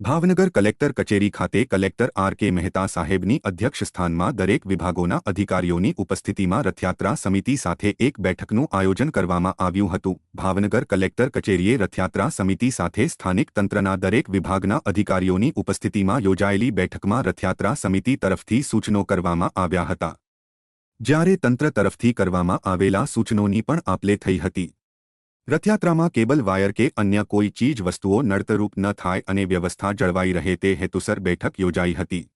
Bhavnagar collector કચેરી ખાતે collector R K Mehta સાહેબની અધ્યક્ષસ્થાનમાં દરેક વિભાગોના અધિકારીઓની ઉપસ્થિતિમાં રથયાત્રા સમિતિ સાથે એક બેઠકનું આયોજન કરવામાં આવ્યું હતું. ભાવનગર કલેક્ટર કચેરીએ રથયાત્રા સમિતિ સાથે સ્થાનિક તંત્રના દરેક વિભાગના અધિકારીઓની ઉપસ્થિતિમાં યોજાયેલી બેઠકમાં રથયાત્રા સમિતિ તરફથી સૂચનો કરવામાં આવ્યા હતા. જ્યારે તંત્ર તરફથી કરવામાં આવેલા સૂચનોની પણ આપલે થઈ હતી. રથયાત્રામાં કેબલ વાયર કે અન્ય કોઈ ચીજ વસ્તુઓ નડતરૂપ ન થાય અને વ્યવસ્થા જળવાઈ રહે તે હેતુસર બેઠક યોજાઈ હતી.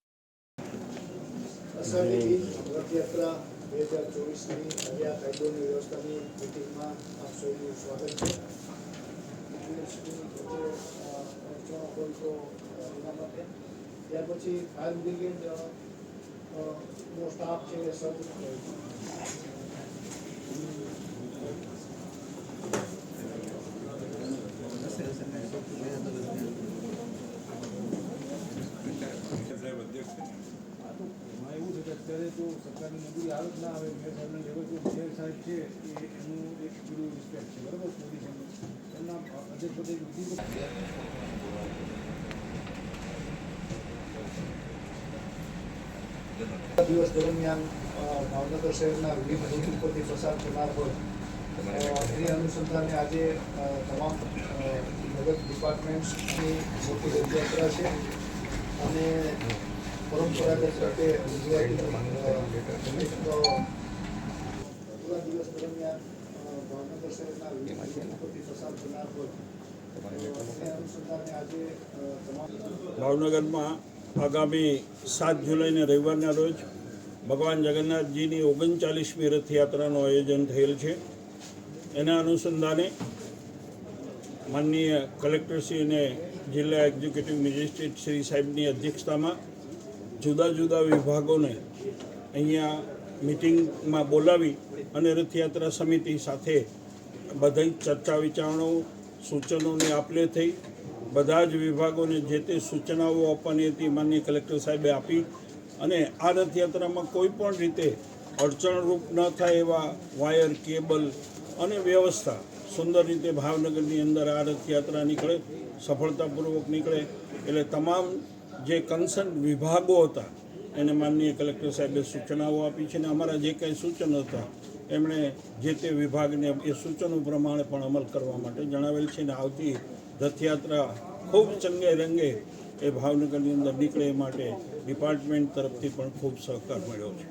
અષાઢી રથયાત્રા બે હજાર ચોવીસની નયા કાયદોની વ્યવસ્થાની મિટિંગમાં આપ સૌનું સ્વાગત છે. યુનિવર્સિટીની વચ્ચે, અ, અડચણો હોય તો અ, એના માટે. ત્યાર પછી ફાયર બ્રિગેડ અ, અ, નો સ્ટાફ છે એ સજ્જ થયો છે એમાં એવું છે કે અત્યારે તો સરકારની મંજૂરી આવે ના આવે, મેયર સાહેબના લેવલ પર મેયર સાહેબ છે, એ એનું એક પૂરું રિસ્પેક્ટ છે. બરાબર? પોઝિશન એમના અધ્યક્ષપદે મિટિંગ આ દિવસ દરમિયાન ભાવનગર શહેરના વિવિધ રૂટ ઉપરથી પસાર થનાર હોય એ અનુસંધાને આજે તમામ નગર ડિપાર્ટમેન્ટ્સની મોટી રથયાત્રા છે. અને ભાવનગરમાં આગામી સાત જુલાઈને રવિવારના રોજ ભગવાન જગન્નાથજીની ઓગણચાલીસમી રથયાત્રાનું આયોજન થયેલ છે. એના અનુસંધાને માનનીય કલેક્ટરશ્રી અને જિલ્લા એક્ઝિક્યુટિવ મેજિસ્ટ્રેટ શ્રી સાહેબની અધ્યક્ષતામાં જુદા જુદા વિભાગોને અહીંયા મિટિંગમાં બોલાવી અને રથયાત્રા સમિતિ સાથે બધી ચર્ચા વિચારણો, સૂચનોની આપલે થઈ. બધા જ વિભાગોને જે તે સૂચનાઓ આપવાની હતી માનનીય કલેક્ટર સાહેબે આપી અને આ રથયાત્રામાં કોઈ પણ રીતે અડચણરૂપ ન થાય એવા વાયર, કેબલ અને વ્યવસ્થા સુંદર રીતે ભાવનગરની અંદર આ રથયાત્રા નીકળે, સફળતાપૂર્વક નીકળે. એટલે તમામ જે કન્સર્ન વિભાગો હતા, એને માનનીય કલેક્ટર સાહેબે સૂચનાઓ આપી છે અને અમારા જે કંઈ સૂચનો હતા, એમણે જે તે વિભાગને એ સૂચનો પ્રમાણે પણ અમલ કરવા માટે જણાવેલ છે અને આવતી રથયાત્રા ખૂબ ચંગે રંગે એ ભાવનગરની અંદર નીકળે એ માટે ડિપાર્ટમેન્ટ તરફથી પણ ખૂબ સહકાર મળ્યો છે.